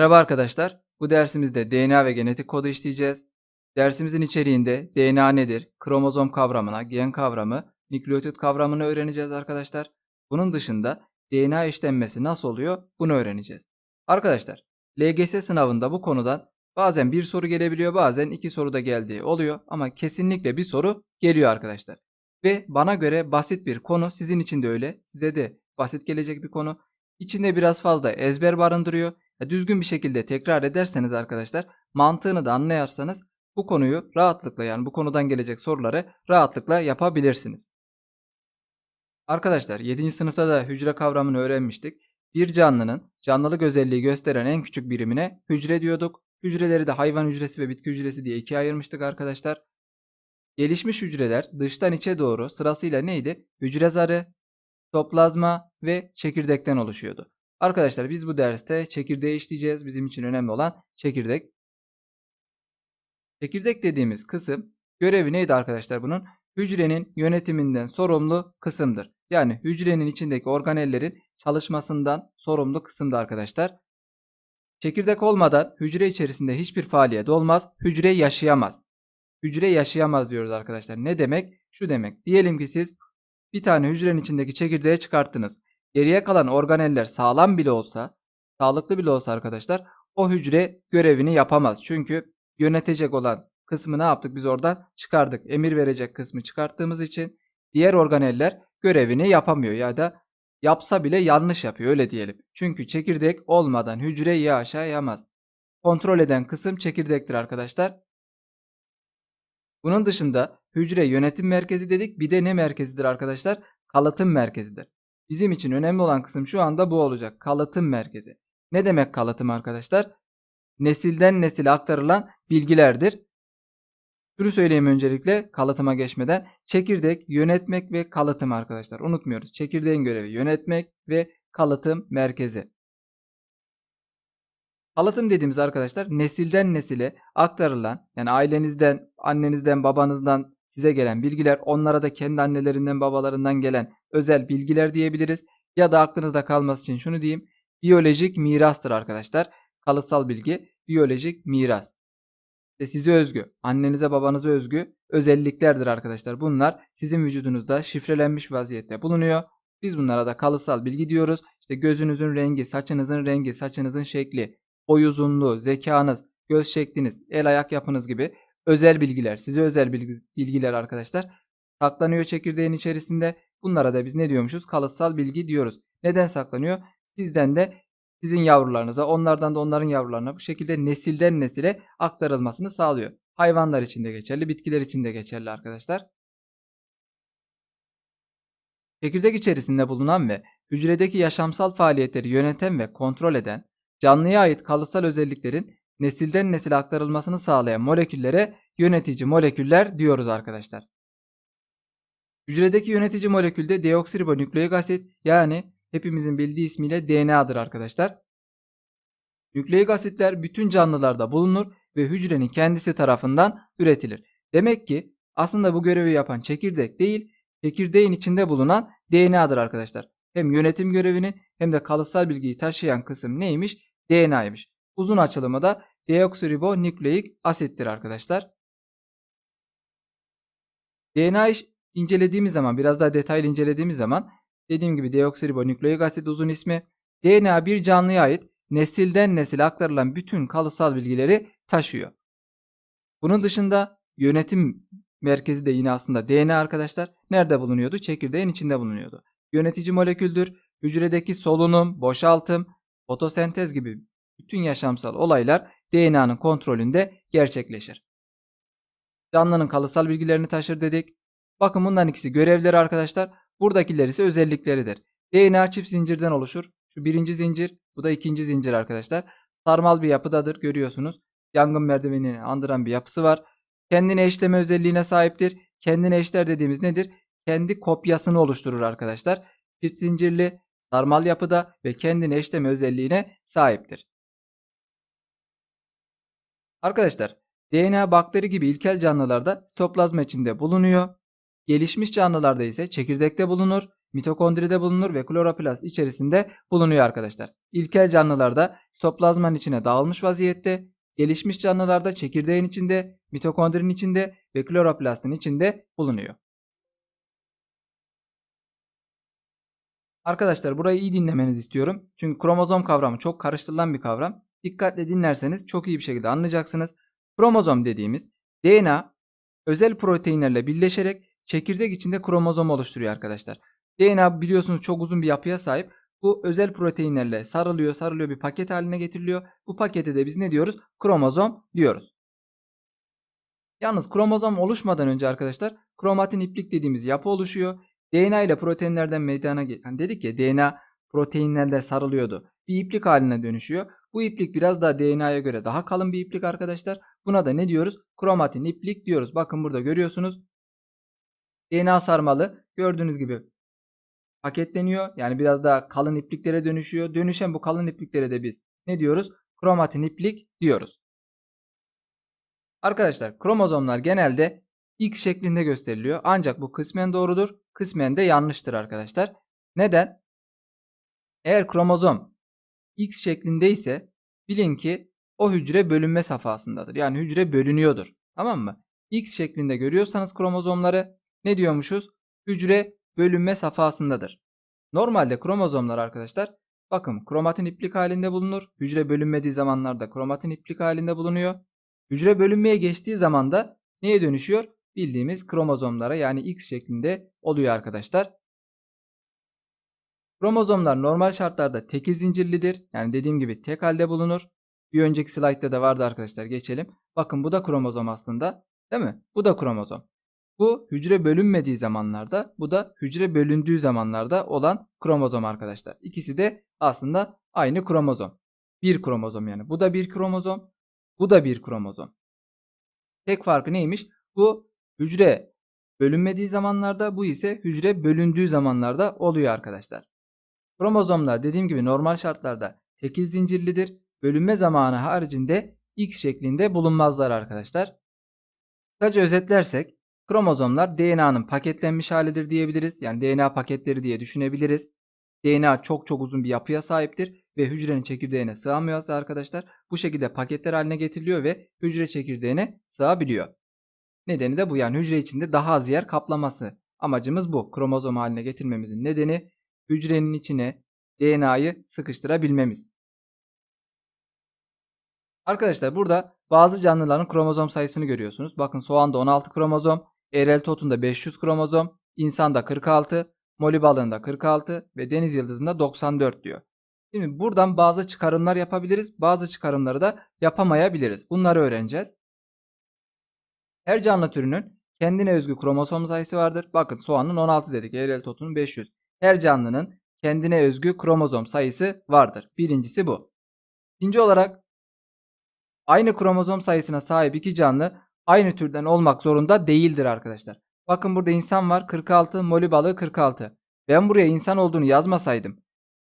Merhaba arkadaşlar. Bu dersimizde DNA ve genetik kodu işleyeceğiz. Dersimizin içeriğinde DNA nedir, kromozom kavramına, gen kavramı, nükleotit kavramını öğreneceğiz arkadaşlar. Bunun dışında DNA işlenmesi nasıl oluyor bunu öğreneceğiz. Arkadaşlar LGS sınavında bu konudan bazen bir soru gelebiliyor bazen iki soru da geldiği oluyor ama kesinlikle bir soru geliyor arkadaşlar. Ve bana göre basit bir konu sizin için de öyle size de basit gelecek bir konu. İçinde biraz fazla ezber barındırıyor. Düzgün bir şekilde tekrar ederseniz arkadaşlar mantığını da anlayarsanız bu konuyu rahatlıkla yani bu konudan gelecek soruları rahatlıkla yapabilirsiniz. Arkadaşlar 7. sınıfta da hücre kavramını öğrenmiştik. Bir canlının canlılık özelliği gösteren en küçük birimine hücre diyorduk. Hücreleri de hayvan hücresi ve bitki hücresi diye ikiye ayırmıştık arkadaşlar. Gelişmiş hücreler dıştan içe doğru sırasıyla neydi? Hücre zarı, toplazma ve çekirdekten oluşuyordu. Arkadaşlar biz bu derste çekirdeği işleyeceğiz. Bizim için önemli olan çekirdek. Çekirdek dediğimiz kısım görevi neydi arkadaşlar bunun? Hücrenin yönetiminden sorumlu kısımdır. Yani hücrenin içindeki organellerin çalışmasından sorumlu kısımda arkadaşlar. Çekirdek olmadan hücre içerisinde hiçbir faaliyet olmaz. Hücre yaşayamaz. Hücre yaşayamaz diyoruz arkadaşlar. Ne demek? Şu demek. Diyelim ki siz bir tane hücrenin içindeki çekirdeği çıkarttınız. Geriye kalan organeller sağlam bile olsa, sağlıklı bile olsa arkadaşlar o hücre görevini yapamaz. Çünkü yönetecek olan kısmı ne yaptık biz oradan çıkardık. Emir verecek kısmı çıkarttığımız için diğer organeller görevini yapamıyor ya da yapsa bile yanlış yapıyor öyle diyelim. Çünkü çekirdek olmadan hücre yaşayamaz. Kontrol eden kısım çekirdektir arkadaşlar. Bunun dışında hücre yönetim merkezi dedik. Bir de ne merkezidir arkadaşlar? Kalıtım merkezidir. Bizim için önemli olan kısım şu anda bu olacak. Kalıtım merkezi. Ne demek kalıtım arkadaşlar? Nesilden nesile aktarılan bilgilerdir. Şunu söyleyeyim öncelikle kalıtıma geçmeden. Çekirdek yönetmek ve kalıtım arkadaşlar. Unutmuyoruz. Çekirdeğin görevi yönetmek ve kalıtım merkezi. Kalıtım dediğimiz arkadaşlar nesilden nesile aktarılan yani ailenizden, annenizden, babanızdan size gelen bilgiler, onlara da kendi annelerinden, babalarından gelen özel bilgiler diyebiliriz. Ya da aklınızda kalması için şunu diyeyim. Biyolojik mirastır arkadaşlar. Kalıtsal bilgi, biyolojik miras. İşte size özgü, annenize babanıza özgü özelliklerdir arkadaşlar. Bunlar sizin vücudunuzda şifrelenmiş vaziyette bulunuyor. Biz bunlara da kalıtsal bilgi diyoruz. İşte gözünüzün rengi, saçınızın rengi, saçınızın şekli, boy uzunluğu, zekanız, göz şekliniz, el ayak yapınız gibi özel bilgiler, size özel bilgi, bilgiler arkadaşlar saklanıyor çekirdeğin içerisinde. Bunlara da biz ne diyormuşuz? Kalıtsal bilgi diyoruz. Neden saklanıyor? Sizden de sizin yavrularınıza, onlardan da onların yavrularına bu şekilde nesilden nesile aktarılmasını sağlıyor. Hayvanlar için de geçerli, bitkiler için de geçerli arkadaşlar. Çekirdek içerisinde bulunan ve hücredeki yaşamsal faaliyetleri yöneten ve kontrol eden canlıya ait kalıtsal özelliklerin nesilden nesile aktarılmasını sağlayan moleküllere yönetici moleküller diyoruz arkadaşlar. Hücredeki yönetici molekülde deoksiribonükleik asit yani hepimizin bildiği ismiyle DNA'dır arkadaşlar. Nükleik asitler bütün canlılarda bulunur ve hücrenin kendisi tarafından üretilir. Demek ki aslında bu görevi yapan çekirdek değil, çekirdeğin içinde bulunan DNA'dır arkadaşlar. Hem yönetim görevini hem de kalıtsal bilgiyi taşıyan kısım neymiş? DNA'ymış. Uzun açılımı da deoksiribonükleik asittir arkadaşlar. DNA incelediğimiz zaman biraz daha detaylı incelediğimiz zaman dediğim gibi deoksiribonükleik asit uzun ismi DNA bir canlıya ait nesilden nesile aktarılan bütün kalıtsal bilgileri taşıyor. Bunun dışında yönetim merkezi de yine aslında DNA arkadaşlar. Nerede bulunuyordu? Çekirdeğin içinde bulunuyordu. Yönetici moleküldür. Hücredeki solunum, boşaltım, fotosentez gibi bütün yaşamsal olaylar DNA'nın kontrolünde gerçekleşir. Canlının kalıtsal bilgilerini taşır dedik. Bakın bunların ikisi görevleri arkadaşlar. Buradakiler ise özellikleridir. DNA çift zincirden oluşur. Şu birinci zincir, bu da ikinci zincir arkadaşlar. Sarmal bir yapıdadır görüyorsunuz. Yangın merdivenini andıran bir yapısı var. Kendine eşleme özelliğine sahiptir. Kendine eşler dediğimiz nedir? Kendi kopyasını oluşturur arkadaşlar. Çift zincirli, sarmal yapıda ve kendine eşleme özelliğine sahiptir. Arkadaşlar DNA bakteri gibi ilkel canlılarda sitoplazma içinde bulunuyor. Gelişmiş canlılarda ise çekirdekte bulunur mitokondride bulunur ve kloroplast içerisinde bulunuyor arkadaşlar. İlkel canlılarda sitoplazmanın içine dağılmış vaziyette, gelişmiş canlılarda çekirdeğin içinde, mitokondrinin içinde ve kloroplastın içinde bulunuyor. Arkadaşlar burayı iyi dinlemenizi istiyorum. Çünkü kromozom kavramı çok karıştırılan bir kavram. Dikkatle dinlerseniz çok iyi bir şekilde anlayacaksınız. Kromozom dediğimiz DNA özel proteinlerle birleşerek çekirdek içinde kromozom oluşturuyor arkadaşlar. DNA biliyorsunuz çok uzun bir yapıya sahip. Bu özel proteinlerle sarılıyor, sarılıyor bir paket haline getiriliyor. Bu pakete de biz ne diyoruz? Kromozom diyoruz. Yalnız kromozom oluşmadan önce arkadaşlar kromatin iplik dediğimiz yapı oluşuyor. DNA ile proteinlerden meydana gel hani dedik ya DNA proteinlerle sarılıyordu. Bir iplik haline dönüşüyor. Bu iplik biraz daha DNA'ya göre daha kalın bir iplik arkadaşlar. Buna da ne diyoruz? Kromatin iplik diyoruz. Bakın burada görüyorsunuz. DNA sarmalı gördüğünüz gibi paketleniyor. Yani biraz daha kalın ipliklere dönüşüyor. Dönüşen bu kalın ipliklere de biz ne diyoruz? Kromatin iplik diyoruz. Arkadaşlar kromozomlar genelde X şeklinde gösteriliyor. Ancak bu kısmen doğrudur. Kısmen de yanlıştır arkadaşlar. Neden? Eğer kromozom X şeklinde ise bilin ki o hücre bölünme safhasındadır. Yani hücre bölünüyordur. Tamam mı? X şeklinde görüyorsanız kromozomları ne diyormuşuz? Hücre bölünme safhasındadır. Normalde kromozomlar arkadaşlar bakın kromatin iplik halinde bulunur. Hücre bölünmediği zamanlarda kromatin iplik halinde bulunuyor. Hücre bölünmeye geçtiği zaman da neye dönüşüyor? Bildiğimiz kromozomlara yani X şeklinde oluyor arkadaşlar. Kromozomlar normal şartlarda tekil zincirlidir. Yani dediğim gibi tek halde bulunur. Bir önceki slaytta da vardı arkadaşlar geçelim. Bakın bu da kromozom aslında. Değil mi? Bu da kromozom. Bu hücre bölünmediği zamanlarda, bu da hücre bölündüğü zamanlarda olan kromozom arkadaşlar. İkisi de aslında aynı kromozom. Bir kromozom yani. Bu da bir kromozom, bu da bir kromozom. Tek farkı neymiş? Bu hücre bölünmediği zamanlarda, bu ise hücre bölündüğü zamanlarda oluyor arkadaşlar. Kromozomlar dediğim gibi normal şartlarda tekil zincirlidir. Bölünme zamanı haricinde X şeklinde bulunmazlar arkadaşlar. Kısaca özetlersek kromozomlar DNA'nın paketlenmiş halidir diyebiliriz. Yani DNA paketleri diye düşünebiliriz. DNA çok çok uzun bir yapıya sahiptir ve hücrenin çekirdeğine sığamıyorsa arkadaşlar bu şekilde paketler haline getiriliyor ve hücre çekirdeğine sığabiliyor. Nedeni de bu yani hücre içinde daha az yer kaplaması. Amacımız bu. Kromozom haline getirmemizin nedeni hücrenin içine DNA'yı sıkıştırabilmemiz. Arkadaşlar burada bazı canlıların kromozom sayısını görüyorsunuz. Bakın soğanda 16 kromozom, eğrel totunda 500 kromozom, insanda 46, moli balığında 46 ve deniz yıldızında 94 diyor. Şimdi buradan bazı çıkarımlar yapabiliriz. Bazı çıkarımları da yapamayabiliriz. Bunları öğreneceğiz. Her canlı türünün kendine özgü kromozom sayısı vardır. Bakın soğanın 16 dedik. Eğrel totunun 500. Her canlının kendine özgü kromozom sayısı vardır. Birincisi bu. İkinci olarak aynı kromozom sayısına sahip iki canlı aynı türden olmak zorunda değildir arkadaşlar. Bakın burada insan var 46, moli balığı 46. Ben buraya insan olduğunu yazmasaydım,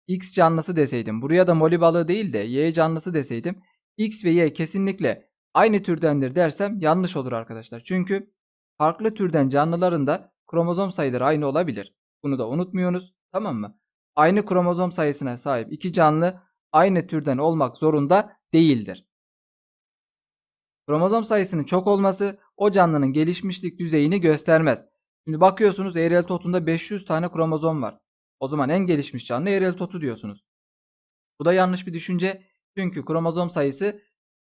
X canlısı deseydim, buraya da moli balığı değil de Y canlısı deseydim, X ve Y kesinlikle aynı türdendir dersem yanlış olur arkadaşlar. Çünkü farklı türden canlıların da kromozom sayıları aynı olabilir. Bunu da unutmuyorsunuz. Tamam mı? Aynı kromozom sayısına sahip iki canlı aynı türden olmak zorunda değildir. Kromozom sayısının çok olması o canlının gelişmişlik düzeyini göstermez. Şimdi bakıyorsunuz eğrel totunda 500 tane kromozom var. O zaman en gelişmiş canlı eğrel totu diyorsunuz. Bu da yanlış bir düşünce. Çünkü kromozom sayısı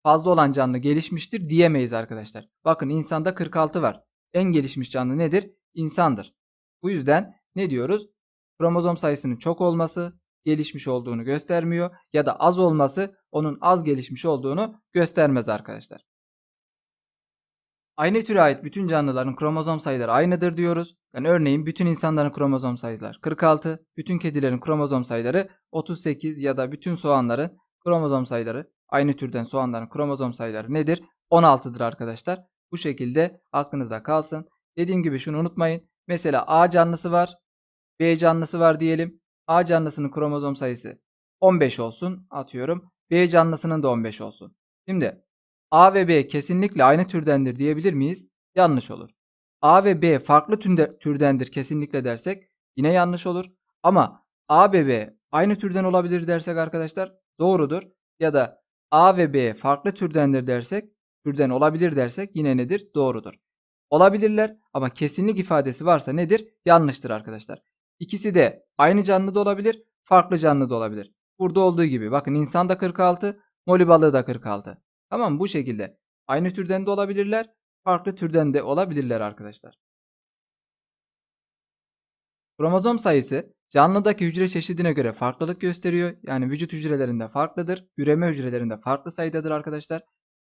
fazla olan canlı gelişmiştir diyemeyiz arkadaşlar. Bakın insanda 46 var. En gelişmiş canlı nedir? İnsandır. Bu yüzden ne diyoruz? Kromozom sayısının çok olması gelişmiş olduğunu göstermiyor ya da az olması onun az gelişmiş olduğunu göstermez arkadaşlar. Aynı türe ait bütün canlıların kromozom sayıları aynıdır diyoruz. Yani örneğin bütün insanların kromozom sayıları 46, bütün kedilerin kromozom sayıları 38 ya da bütün soğanların kromozom sayıları aynı türden soğanların kromozom sayıları nedir? 16'dır arkadaşlar. Bu şekilde aklınızda kalsın. Dediğim gibi şunu unutmayın. Mesela A canlısı var. B canlısı var diyelim. A canlısının kromozom sayısı 15 olsun atıyorum. B canlısının da 15 olsun. Şimdi A ve B kesinlikle aynı türdendir diyebilir miyiz? Yanlış olur. A ve B farklı türdendir kesinlikle dersek Yine yanlış olur. Ama A ve B aynı türden olabilir dersek arkadaşlar doğrudur. Ya da A ve B farklı türdendir dersek, türden olabilir dersek yine nedir? Doğrudur. Olabilirler ama kesinlik ifadesi varsa nedir? Yanlıştır arkadaşlar. İkisi de aynı canlı da olabilir, farklı canlı da olabilir. Burada olduğu gibi bakın insan da 46, moli balığı da 46. Tamam? Bu şekilde aynı türden de olabilirler, farklı türden de olabilirler arkadaşlar. Kromozom sayısı canlıdaki hücre çeşidine göre farklılık gösteriyor. Yani vücut hücrelerinde farklıdır. Üreme hücrelerinde farklı sayıdadır arkadaşlar.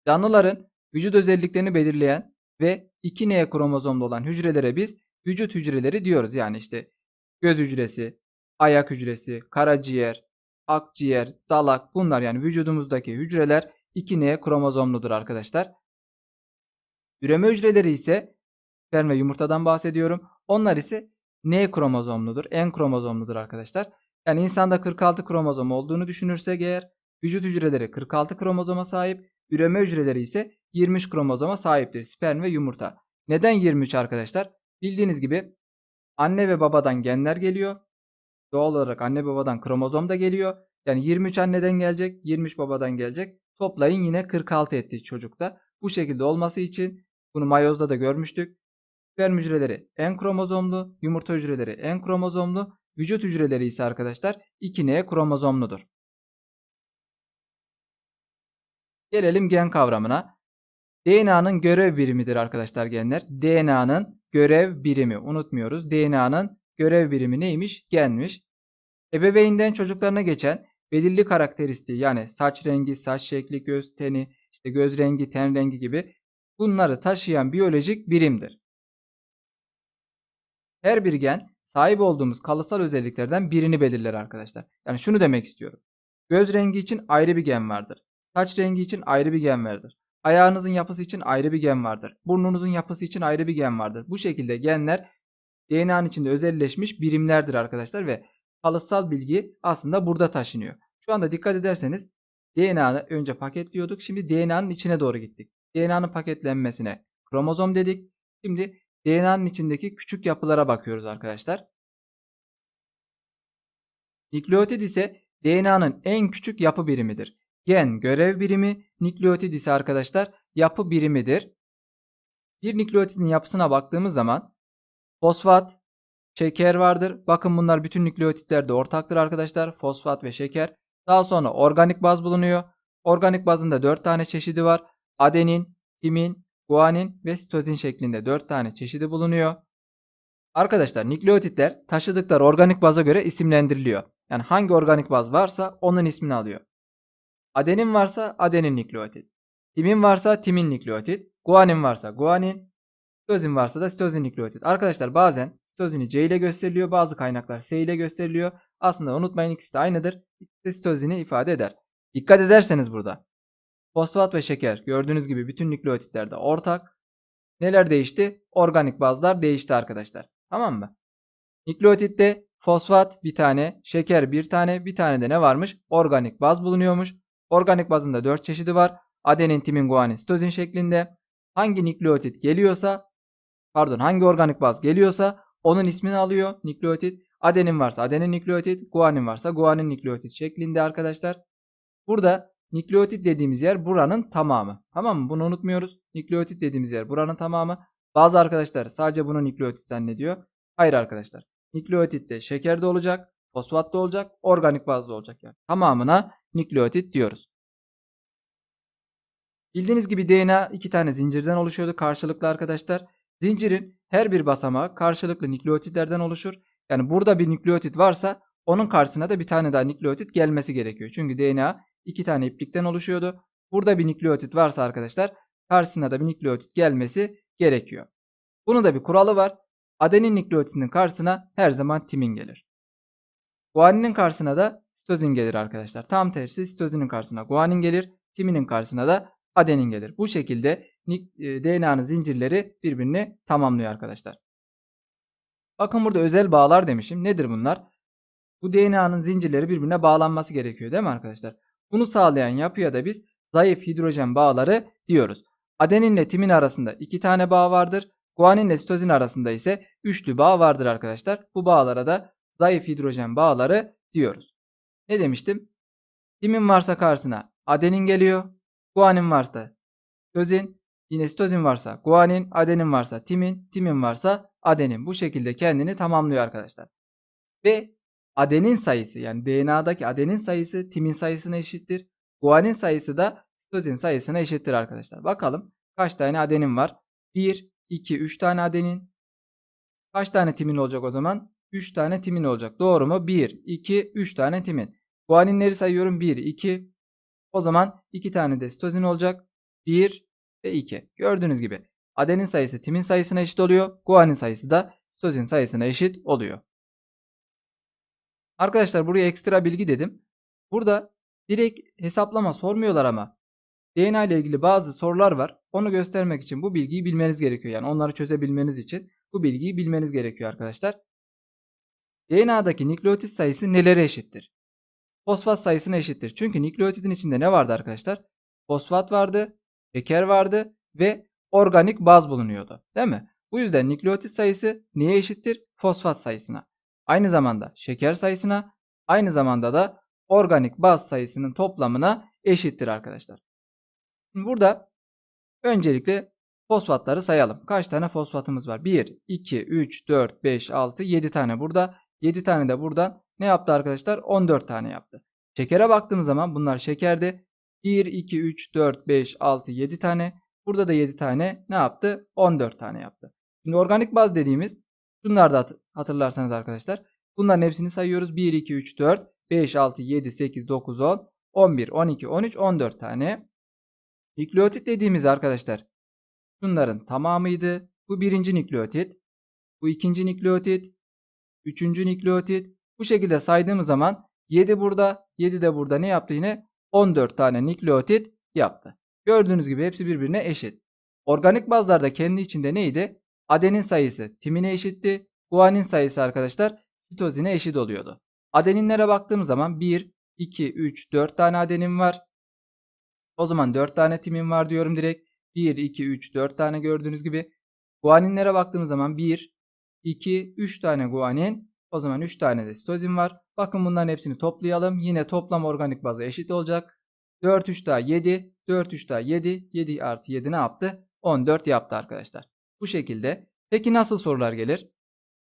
Canlıların vücut özelliklerini belirleyen ve 2N kromozomlu olan hücrelere biz vücut hücreleri diyoruz. Yani işte göz hücresi, ayak hücresi, karaciğer, akciğer, dalak bunlar yani vücudumuzdaki hücreler 2N kromozomludur arkadaşlar. Üreme hücreleri ise sperm ve yumurtadan bahsediyorum. Onlar ise N kromozomludur. N kromozomludur arkadaşlar. Yani insanda 46 kromozom olduğunu düşünürsek eğer vücut hücreleri 46 kromozoma sahip, üreme hücreleri ise 23 kromozoma sahiptir. Sperm ve yumurta. Neden 23 arkadaşlar? Bildiğiniz gibi anne ve babadan genler geliyor. Doğal olarak anne babadan kromozom da geliyor. Yani 23 anneden gelecek, 23 babadan gelecek. Toplayın yine 46 etti çocukta. Bu şekilde olması için bunu mayozda da görmüştük. Sperm hücreleri N kromozomlu, yumurta hücreleri N kromozomlu, vücut hücreleri ise arkadaşlar 2N kromozomludur. Gelelim gen kavramına. DNA'nın görev birimidir arkadaşlar genler. DNA'nın görev birimi unutmuyoruz. DNA'nın görev birimi neymiş? Genmiş. Ebeveynden çocuklarına geçen belirli karakteristiği yani saç rengi, saç şekli, göz teni, işte göz rengi, ten rengi gibi bunları taşıyan biyolojik birimdir. Her bir gen sahip olduğumuz kalıtsal özelliklerden birini belirler arkadaşlar. Yani şunu demek istiyorum. Göz rengi için ayrı bir gen vardır. Saç rengi için ayrı bir gen vardır. Ayağınızın yapısı için ayrı bir gen vardır. Burnunuzun yapısı için ayrı bir gen vardır. Bu şekilde genler DNA'nın içinde özelleşmiş birimlerdir arkadaşlar ve kalıtsal bilgi aslında burada taşınıyor. Şu anda dikkat ederseniz DNA'nı önce paketliyorduk. Şimdi DNA'nın içine doğru gittik. DNA'nın paketlenmesine kromozom dedik. Şimdi DNA'nın içindeki küçük yapılara bakıyoruz arkadaşlar. Nükleotid ise DNA'nın en küçük yapı birimidir. Gen görev birimi, nükleotid ise arkadaşlar yapı birimidir. Bir nükleotidin yapısına baktığımız zaman fosfat, şeker vardır. Bakın bunlar bütün nükleotitlerde ortaktır arkadaşlar. Fosfat ve şeker. Daha sonra organik baz bulunuyor. Organik bazın da 4 tane çeşidi var. Adenin, timin, guanin ve sitozin şeklinde 4 tane çeşidi bulunuyor. Arkadaşlar nükleotitler taşıdıkları organik baza göre isimlendiriliyor. Yani hangi organik baz varsa onun ismini alıyor. Adenin varsa adenin nükleotit. Timin varsa timin nükleotit. Guanin varsa guanin. Sitozin varsa da sitozin nükleotit. Arkadaşlar bazen sitozini C ile gösteriliyor. Bazı kaynaklar S ile gösteriliyor. Aslında unutmayın ikisi de aynıdır. İkisi de sitozini ifade eder. Dikkat ederseniz burada. Fosfat ve şeker gördüğünüz gibi bütün nükleotitlerde ortak. Neler değişti? Organik bazlar değişti arkadaşlar. Tamam mı? Nükleotitte fosfat bir tane, şeker bir tane, bir tane de ne varmış? Organik baz bulunuyormuş. Organik bazın da 4 çeşidi var. Adenin, timin, guanin, sitozin şeklinde. Hangi nükleotit geliyorsa, pardon hangi organik baz geliyorsa onun ismini alıyor nükleotit. Adenin varsa adenin nükleotit, guanin varsa guanin nükleotit şeklinde arkadaşlar. Burada nükleotit dediğimiz yer buranın tamamı. Tamam mı? Bunu unutmuyoruz. Nükleotit dediğimiz yer buranın tamamı. Bazı arkadaşlar sadece bunu nükleotit zannediyor. Hayır arkadaşlar. Nükleotitte şeker de olacak, fosfat da olacak, organik bazda olacak yani. Tamamına nükleotit diyoruz. Bildiğiniz gibi DNA iki tane zincirden oluşuyordu karşılıklı arkadaşlar. Zincirin her bir basamağı karşılıklı nükleotitlerden oluşur. Yani burada bir nükleotit varsa onun karşısına da bir tane daha nükleotit gelmesi gerekiyor. Çünkü DNA iki tane iplikten oluşuyordu. Burada bir nükleotit varsa arkadaşlar karşısına da bir nükleotit gelmesi gerekiyor. Bunun da bir kuralı var. Adenin nükleotidinin karşısına her zaman timin gelir. Guaninin karşısına da sitozin gelir arkadaşlar. Tam tersi sitozinin karşısına guanin gelir. Timinin karşısına da adenin gelir. Bu şekilde e, DNA'nın zincirleri birbirini tamamlıyor arkadaşlar. Bakın burada özel bağlar demişim. Nedir bunlar? Bu DNA'nın zincirleri birbirine bağlanması gerekiyor değil mi arkadaşlar? Bunu sağlayan yapıya da biz zayıf hidrojen bağları diyoruz. Adenin ile timin arasında iki tane bağ vardır. Guanin ile sitozin arasında ise üçlü bağ vardır arkadaşlar. Bu bağlara da zayıf hidrojen bağları diyoruz. Ne demiştim? Timin varsa karşısına adenin geliyor. Guanin varsa sitozin, yine sitozin varsa guanin, adenin varsa timin, timin varsa adenin. Bu şekilde kendini tamamlıyor arkadaşlar. Ve adenin sayısı yani DNA'daki adenin sayısı timin sayısına eşittir. Guanin sayısı da sitozin sayısına eşittir arkadaşlar. Bakalım kaç tane adenin var? 1, 2, 3 tane adenin. Kaç tane timin olacak o zaman? 3 tane timin olacak. Doğru mu? 1, 2, 3 tane timin. Guaninleri sayıyorum. 1, 2. O zaman 2 tane de sitozin olacak. 1 ve 2. Gördüğünüz gibi adenin sayısı timin sayısına eşit oluyor. Guanin sayısı da sitozin sayısına eşit oluyor. Arkadaşlar buraya ekstra bilgi dedim. Burada direkt hesaplama sormuyorlar ama DNA ile ilgili bazı sorular var. Onu göstermek için bu bilgiyi bilmeniz gerekiyor. Yani onları çözebilmeniz için bu bilgiyi bilmeniz gerekiyor arkadaşlar. DNA'daki nükleotit sayısı nelere eşittir? Fosfat sayısına eşittir. Çünkü nükleotidin içinde ne vardı arkadaşlar? Fosfat vardı, şeker vardı ve organik baz bulunuyordu. Değil mi? Bu yüzden nükleotit sayısı neye eşittir? Fosfat sayısına. Aynı zamanda şeker sayısına, aynı zamanda da organik baz sayısının toplamına eşittir arkadaşlar. Şimdi burada öncelikle fosfatları sayalım. Kaç tane fosfatımız var? 1, 2, 3, 4, 5, 6, 7 tane burada. 7 tane de buradan ne yaptı arkadaşlar? 14 tane yaptı. Şekere baktığımız zaman bunlar şekerdi. 1, 2, 3, 4, 5, 6, 7 tane. Burada da 7 tane ne yaptı? 14 tane yaptı. Şimdi organik baz dediğimiz şunları da hatırlarsanız arkadaşlar. Bunların hepsini sayıyoruz. 1, 2, 3, 4, 5, 6, 7, 8, 9, 10, 11, 12, 13, 14 tane. Nükleotit dediğimiz arkadaşlar şunların tamamıydı. Bu birinci nükleotit. Bu ikinci nükleotit. Üçüncü nükleotit. Bu şekilde saydığımız zaman 7 burada, 7 de burada ne yaptı yine? 14 tane nükleotit yaptı. Gördüğünüz gibi hepsi birbirine eşit. Organik bazlarda kendi içinde neydi? Adenin sayısı timine eşitti. Guanin sayısı arkadaşlar sitozine eşit oluyordu. Adeninlere baktığımız zaman 1, 2, 3, 4 tane adenin var. O zaman 4 tane timin var diyorum direkt. 1, 2, 3, 4 tane gördüğünüz gibi. Guaninlere baktığımız zaman 1, 2, 3 tane guanin. O zaman 3 tane de sitozin var. Bakın bunların hepsini toplayalım. Yine toplam organik bazı eşit olacak. 4, 3 daha 7. 4, 3 daha 7. 7 artı 7 ne yaptı? 14 yaptı arkadaşlar. Bu şekilde. Peki nasıl sorular gelir?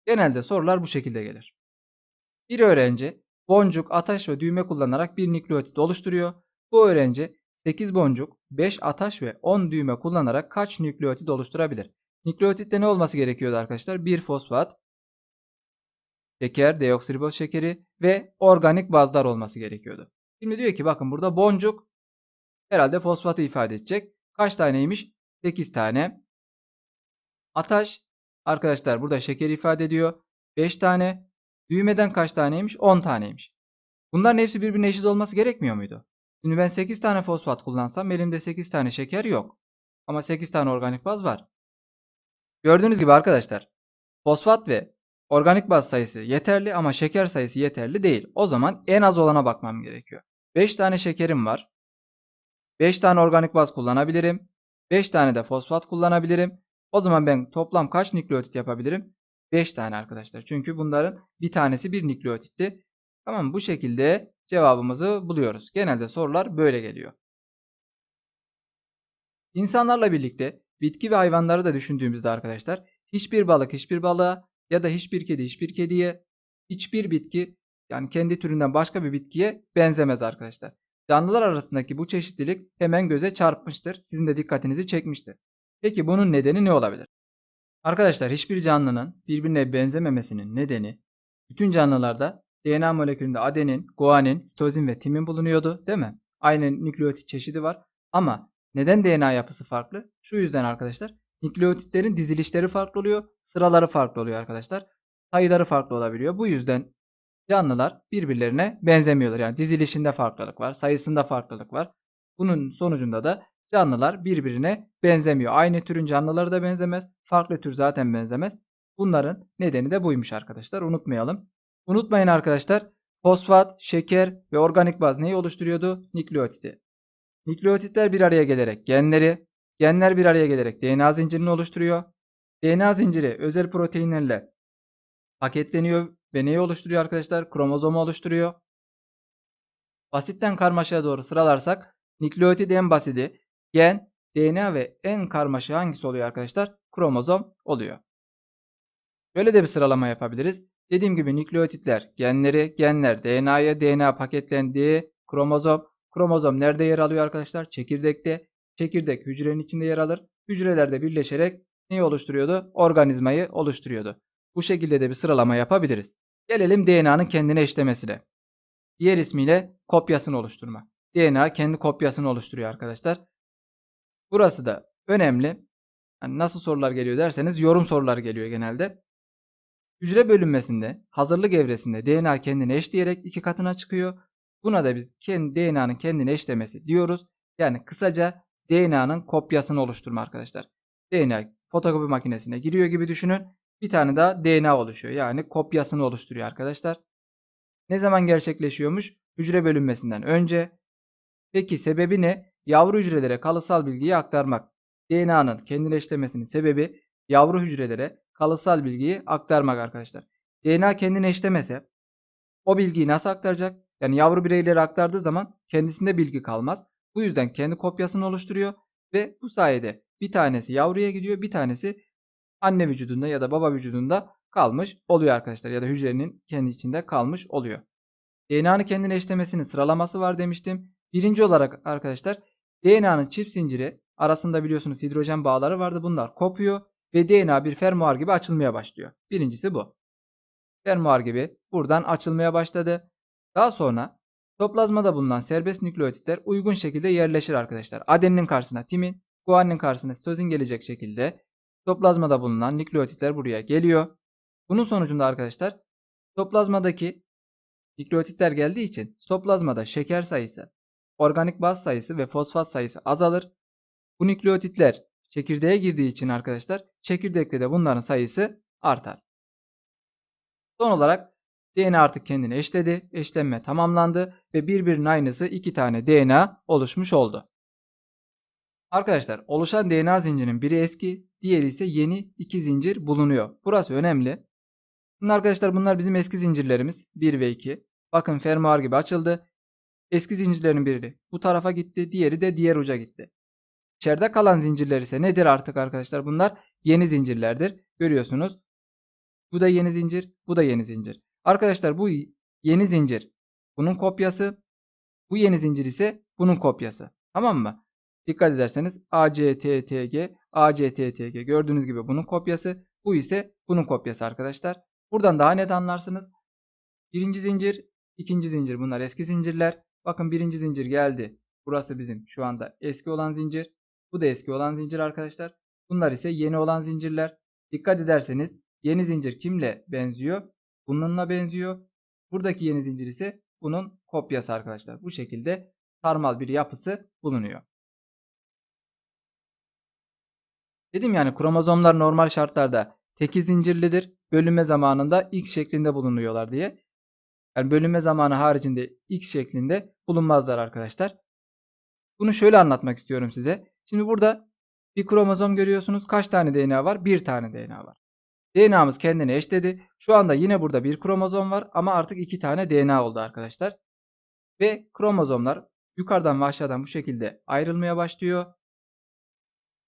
Genelde sorular bu şekilde gelir. Bir öğrenci boncuk, ataş ve düğme kullanarak bir nükleotit oluşturuyor. Bu öğrenci 8 boncuk, 5 ataş ve 10 düğme kullanarak kaç nükleotit oluşturabilir? Nükleotitte ne olması gerekiyordu arkadaşlar? 1 fosfat, şeker, deoksiriboz şekeri ve organik bazlar olması gerekiyordu. Şimdi diyor ki bakın burada boncuk herhalde fosfatı ifade edecek. Kaç taneymiş? 8 tane. Ataş arkadaşlar burada şeker ifade ediyor. 5 tane. Düğmeden kaç taneymiş? 10 taneymiş. Bunların hepsi birbirine eşit olması gerekmiyor muydu? Şimdi ben 8 tane fosfat kullansam elimde 8 tane şeker yok. Ama 8 tane organik baz var. Gördüğünüz gibi arkadaşlar fosfat ve organik baz sayısı yeterli ama şeker sayısı yeterli değil. O zaman en az olana bakmam gerekiyor. 5 tane şekerim var. 5 tane organik baz kullanabilirim. 5 tane de fosfat kullanabilirim. O zaman ben toplam kaç nükleotit yapabilirim? 5 tane arkadaşlar. Çünkü bunların bir tanesi bir nükleotitti. Tamam bu şekilde cevabımızı buluyoruz. Genelde sorular böyle geliyor. İnsanlarla birlikte bitki ve hayvanları da düşündüğümüzde arkadaşlar hiçbir balık hiçbir balığa ya da hiçbir kedi hiçbir kediye hiçbir bitki yani kendi türünden başka bir bitkiye benzemez arkadaşlar. Canlılar arasındaki bu çeşitlilik hemen göze çarpmıştır. Sizin de dikkatinizi çekmiştir. Peki bunun nedeni ne olabilir? Arkadaşlar hiçbir canlının birbirine benzememesinin nedeni bütün canlılarda DNA molekülünde adenin, guanin, sitozin ve timin bulunuyordu değil mi? Aynı nükleotit çeşidi var. Ama neden DNA yapısı farklı? Şu yüzden arkadaşlar nükleotitlerin dizilişleri farklı oluyor. Sıraları farklı oluyor arkadaşlar. Sayıları farklı olabiliyor. Bu yüzden canlılar birbirlerine benzemiyorlar. Yani dizilişinde farklılık var. Sayısında farklılık var. Bunun sonucunda da canlılar birbirine benzemiyor. Aynı türün canlıları da benzemez. Farklı tür zaten benzemez. Bunların nedeni de buymuş arkadaşlar. Unutmayalım. Unutmayın arkadaşlar. Fosfat, şeker ve organik baz neyi oluşturuyordu? Nükleotidi. Nükleotitler bir araya gelerek genleri, genler bir araya gelerek DNA zincirini oluşturuyor. DNA zinciri özel proteinlerle paketleniyor ve neyi oluşturuyor arkadaşlar? Kromozomu oluşturuyor. Basitten karmaşaya doğru sıralarsak nükleotit en basiti, gen, DNA ve en karmaşığı hangisi oluyor arkadaşlar? Kromozom oluyor. Böyle de bir sıralama yapabiliriz. Dediğim gibi nükleotitler genleri, genler DNA'ya, DNA paketlendiği kromozom. Kromozom nerede yer alıyor arkadaşlar? Çekirdekte. Çekirdek hücrenin içinde yer alır. Hücrelerde birleşerek neyi oluşturuyordu? Organizmayı oluşturuyordu. Bu şekilde de bir sıralama yapabiliriz. Gelelim DNA'nın kendine eşlemesine. Diğer ismiyle kopyasını oluşturma. DNA kendi kopyasını oluşturuyor arkadaşlar. Burası da önemli. Yani nasıl sorular geliyor derseniz yorum sorular geliyor genelde. Hücre bölünmesinde, hazırlık evresinde DNA kendini eşleyerek iki katına çıkıyor. Buna da biz kendi DNA'nın kendini eşlemesi diyoruz. Yani kısaca DNA'nın kopyasını oluşturma arkadaşlar. DNA fotokopi makinesine giriyor gibi düşünün. Bir tane daha DNA oluşuyor. Yani kopyasını oluşturuyor arkadaşlar. Ne zaman gerçekleşiyormuş? Hücre bölünmesinden önce. Peki sebebi ne? Yavru hücrelere kalıtsal bilgiyi aktarmak. DNA'nın kendileştirmesinin sebebi yavru hücrelere kalıtsal bilgiyi aktarmak arkadaşlar. DNA kendini eşlemese o bilgiyi nasıl aktaracak? Yani yavru bireylere aktardığı zaman kendisinde bilgi kalmaz. Bu yüzden kendi kopyasını oluşturuyor ve bu sayede bir tanesi yavruya gidiyor, bir tanesi anne vücudunda ya da baba vücudunda kalmış oluyor arkadaşlar ya da hücrenin kendi içinde kalmış oluyor. DNA'nın kendini eşlemesinin sıralaması var demiştim. Birinci olarak arkadaşlar DNA'nın çift zinciri arasında biliyorsunuz hidrojen bağları vardı. Bunlar kopuyor ve DNA bir fermuar gibi açılmaya başlıyor. Birincisi bu. Fermuar gibi buradan açılmaya başladı. Daha sonra toplazmada bulunan serbest nükleotitler uygun şekilde yerleşir arkadaşlar. Adeninin karşısına timin, guaninin karşısına sitozin gelecek şekilde toplazmada bulunan nükleotitler buraya geliyor. Bunun sonucunda arkadaşlar toplazmadaki nükleotitler geldiği için toplazmada şeker sayısı, organik baz sayısı ve fosfat sayısı azalır. Bu nükleotitler çekirdeğe girdiği için arkadaşlar çekirdekte de bunların sayısı artar. Son olarak DNA artık kendini eşledi. Eşlenme tamamlandı ve birbirinin aynısı iki tane DNA oluşmuş oldu. Arkadaşlar oluşan DNA zincirinin biri eski, diğeri ise yeni iki zincir bulunuyor. Burası önemli. Şimdi arkadaşlar bunlar bizim eski zincirlerimiz 1 ve 2. Bakın fermuar gibi açıldı. Eski zincirlerin biri bu tarafa gitti, diğeri de diğer uca gitti. İçeride kalan zincirler ise nedir artık arkadaşlar? Bunlar yeni zincirlerdir. Görüyorsunuz. Bu da yeni zincir, bu da yeni zincir. Arkadaşlar bu yeni zincir bunun kopyası. Bu yeni zincir ise bunun kopyası. Tamam mı? Dikkat ederseniz ACTTG, ACTTG gördüğünüz gibi bunun kopyası. Bu ise bunun kopyası arkadaşlar. Buradan daha net anlarsınız. Birinci zincir, ikinci zincir bunlar eski zincirler. Bakın birinci zincir geldi. Burası bizim şu anda eski olan zincir. Bu da eski olan zincir arkadaşlar. Bunlar ise yeni olan zincirler. Dikkat ederseniz yeni zincir kimle benziyor? Bununla benziyor. Buradaki yeni zincir ise bunun kopyası arkadaşlar. Bu şekilde sarmal bir yapısı bulunuyor. Dedim yani kromozomlar normal şartlarda teki zincirlidir. Bölünme zamanında X şeklinde bulunuyorlar diye. Yani bölünme zamanı haricinde X şeklinde bulunmazlar arkadaşlar. Bunu şöyle anlatmak istiyorum size. Şimdi burada bir kromozom görüyorsunuz. Kaç tane DNA var? Bir tane DNA var. DNA'mız kendini eşledi. Şu anda yine burada bir kromozom var ama artık iki tane DNA oldu arkadaşlar. Ve kromozomlar yukarıdan ve aşağıdan bu şekilde ayrılmaya başlıyor.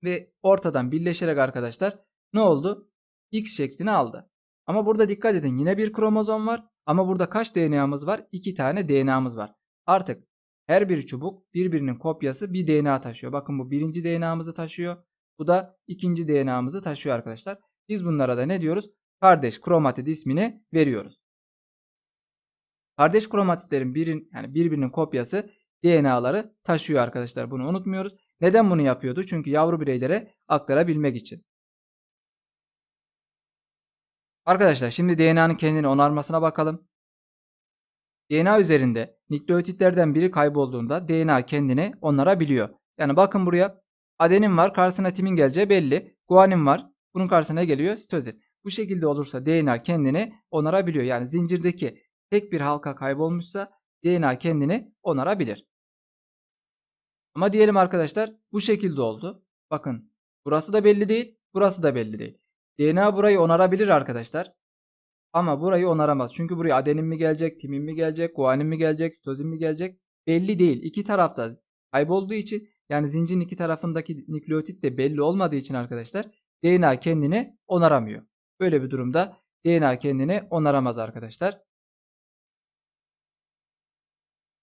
Ve ortadan birleşerek arkadaşlar ne oldu? X şeklini aldı. Ama burada dikkat edin yine bir kromozom var. Ama burada kaç DNA'mız var? İki tane DNA'mız var. Artık her bir çubuk birbirinin kopyası bir DNA taşıyor. Bakın bu birinci DNA'mızı taşıyor. Bu da ikinci DNA'mızı taşıyor arkadaşlar. Biz bunlara da ne diyoruz? Kardeş kromatid ismini veriyoruz. Kardeş kromatitlerin birin, yani birbirinin kopyası DNA'ları taşıyor arkadaşlar. Bunu unutmuyoruz. Neden bunu yapıyordu? Çünkü yavru bireylere aktarabilmek için. Arkadaşlar şimdi DNA'nın kendini onarmasına bakalım. DNA üzerinde nükleotitlerden biri kaybolduğunda DNA kendini onarabiliyor. Yani bakın buraya adenin var karşısına timin geleceği belli. Guanin var bunun karşısına geliyor sitozin. Bu şekilde olursa DNA kendini onarabiliyor. Yani zincirdeki tek bir halka kaybolmuşsa DNA kendini onarabilir. Ama diyelim arkadaşlar bu şekilde oldu. Bakın burası da belli değil, burası da belli değil. DNA burayı onarabilir arkadaşlar. Ama burayı onaramaz. Çünkü buraya adenin mi gelecek, timin mi gelecek, guanin mi gelecek, sitozin mi gelecek belli değil. İki tarafta kaybolduğu için yani zincirin iki tarafındaki nükleotit de belli olmadığı için arkadaşlar DNA kendini onaramıyor. Böyle bir durumda DNA kendini onaramaz arkadaşlar.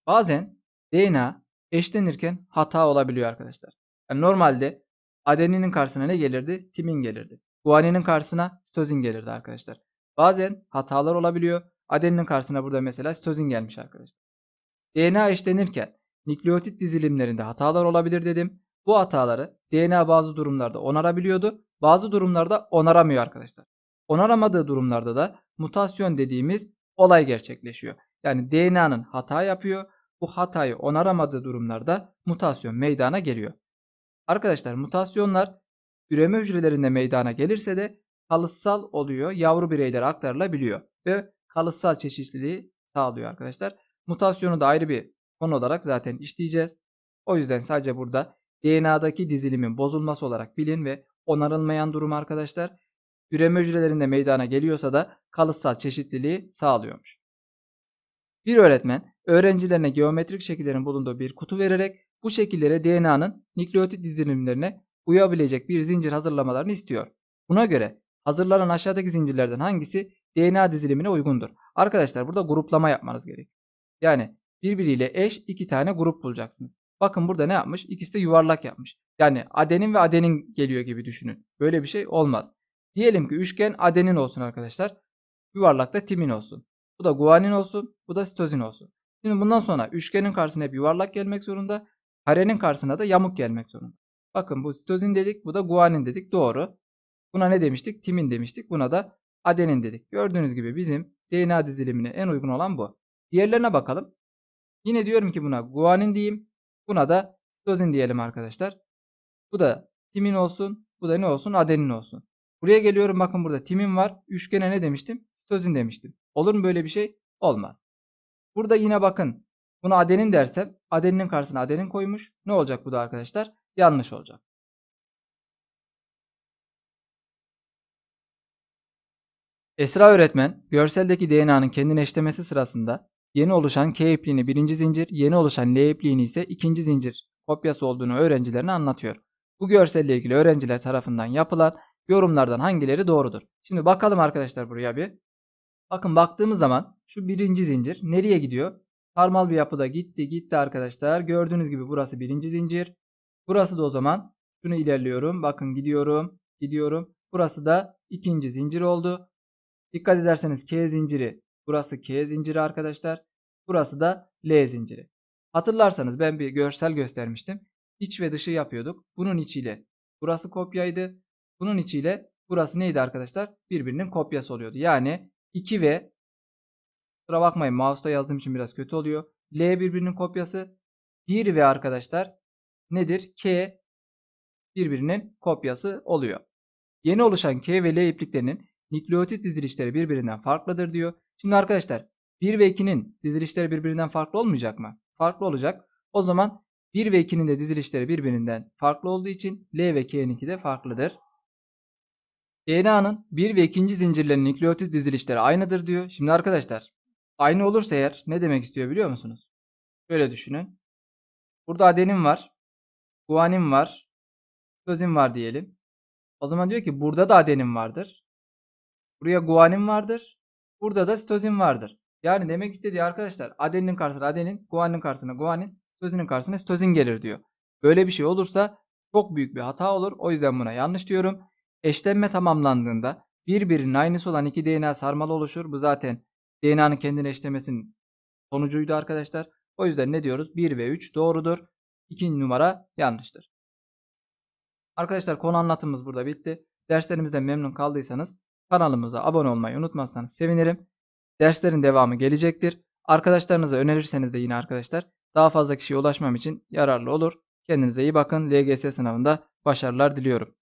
Bazen DNA eşlenirken hata olabiliyor arkadaşlar. Yani normalde adeninin karşısına ne gelirdi? Timin gelirdi. Guaninin karşısına sitozin gelirdi arkadaşlar. Bazen hatalar olabiliyor. Adeninin karşısına burada mesela sitozin gelmiş arkadaşlar. DNA eşlenirken nükleotit dizilimlerinde hatalar olabilir dedim. Bu hataları DNA bazı durumlarda onarabiliyordu. Bazı durumlarda onaramıyor arkadaşlar. Onaramadığı durumlarda da mutasyon dediğimiz olay gerçekleşiyor. Yani DNA'nın hata yapıyor. Bu hatayı onaramadığı durumlarda mutasyon meydana geliyor. Arkadaşlar mutasyonlar üreme hücrelerinde meydana gelirse de kalıtsal oluyor. Yavru bireylere aktarılabiliyor ve kalıtsal çeşitliliği sağlıyor arkadaşlar. Mutasyonu da ayrı bir konu olarak zaten işleyeceğiz. O yüzden sadece burada DNA'daki dizilimin bozulması olarak bilin ve onarılmayan durum arkadaşlar üreme hücrelerinde meydana geliyorsa da kalıtsal çeşitliliği sağlıyormuş. Bir öğretmen öğrencilerine geometrik şekillerin bulunduğu bir kutu vererek bu şekillere DNA'nın nükleotit dizilimlerine uyabilecek bir zincir hazırlamalarını istiyor. Buna göre hazırlanan aşağıdaki zincirlerden hangisi DNA dizilimine uygundur? Arkadaşlar burada gruplama yapmanız gerek. Yani birbiriyle eş iki tane grup bulacaksınız. Bakın burada ne yapmış? İkisi de yuvarlak yapmış. Yani adenin ve adenin geliyor gibi düşünün. Böyle bir şey olmaz. Diyelim ki üçgen adenin olsun arkadaşlar. Yuvarlak da timin olsun. Bu da guanin olsun. Bu da sitozin olsun. Şimdi bundan sonra üçgenin karşısına hep yuvarlak gelmek zorunda. Karenin karşısına da yamuk gelmek zorunda. Bakın bu sitozin dedik. Bu da guanin dedik. Doğru. Buna ne demiştik? Timin demiştik. Buna da adenin dedik. Gördüğünüz gibi bizim DNA dizilimine en uygun olan bu. Diğerlerine bakalım. Yine diyorum ki buna guanin diyeyim. Buna da sitozin diyelim arkadaşlar. Bu da timin olsun. Bu da ne olsun? Adenin olsun. Buraya geliyorum bakın burada timin var. Üçgene ne demiştim? Sitozin demiştim. Olur mu böyle bir şey? Olmaz. Burada yine bakın. Buna adenin dersem adeninin karşısına adenin koymuş. Ne olacak bu da arkadaşlar? Yanlış olacak. Esra öğretmen görseldeki DNA'nın kendini eşlemesi sırasında yeni oluşan K ipliğini birinci zincir, yeni oluşan L ipliğini ise ikinci zincir kopyası olduğunu öğrencilerine anlatıyor. Bu görselle ilgili öğrenciler tarafından yapılan yorumlardan hangileri doğrudur? Şimdi bakalım arkadaşlar buraya bir. Bakın baktığımız zaman şu birinci zincir nereye gidiyor? Sarmal bir yapıda gitti gitti arkadaşlar. Gördüğünüz gibi burası birinci zincir. Burası da o zaman şunu ilerliyorum. Bakın gidiyorum gidiyorum. Burası da ikinci zincir oldu. Dikkat ederseniz K zinciri burası K zinciri arkadaşlar. Burası da L zinciri. Hatırlarsanız ben bir görsel göstermiştim. İç ve dışı yapıyorduk. Bunun içiyle burası kopyaydı. Bunun içiyle burası neydi arkadaşlar? Birbirinin kopyası oluyordu. Yani 2 ve kusura bakmayın mouse'da yazdığım için biraz kötü oluyor. L birbirinin kopyası. 1 ve arkadaşlar nedir? K birbirinin kopyası oluyor. Yeni oluşan K ve L ipliklerinin nükleotit dizilişleri birbirinden farklıdır diyor. Şimdi arkadaşlar 1 ve 2'nin dizilişleri birbirinden farklı olmayacak mı? Farklı olacak. O zaman 1 ve 2'nin de dizilişleri birbirinden farklı olduğu için L ve K'ninki de farklıdır. DNA'nın 1 ve 2. zincirlerinin nükleotit dizilişleri aynıdır diyor. Şimdi arkadaşlar aynı olursa eğer ne demek istiyor biliyor musunuz? Şöyle düşünün. Burada adenin var. Guanin var. Sitozin var diyelim. O zaman diyor ki burada da adenin vardır. Buraya guanin vardır. Burada da sitozin vardır. Yani demek istediği arkadaşlar adenin karşısına adenin, guanin karşısına guanin, sitozinin karşısına sitozin gelir diyor. Böyle bir şey olursa çok büyük bir hata olur. O yüzden buna yanlış diyorum. Eşlenme tamamlandığında birbirinin aynısı olan iki DNA sarmalı oluşur. Bu zaten DNA'nın kendini eşlemesinin sonucuydu arkadaşlar. O yüzden ne diyoruz? 1 ve 3 doğrudur. 2 numara yanlıştır. Arkadaşlar konu anlatımımız burada bitti. Derslerimizden memnun kaldıysanız kanalımıza abone olmayı unutmazsanız sevinirim. Derslerin devamı gelecektir. Arkadaşlarınıza önerirseniz de yine arkadaşlar daha fazla kişiye ulaşmam için yararlı olur. Kendinize iyi bakın. LGS sınavında başarılar diliyorum.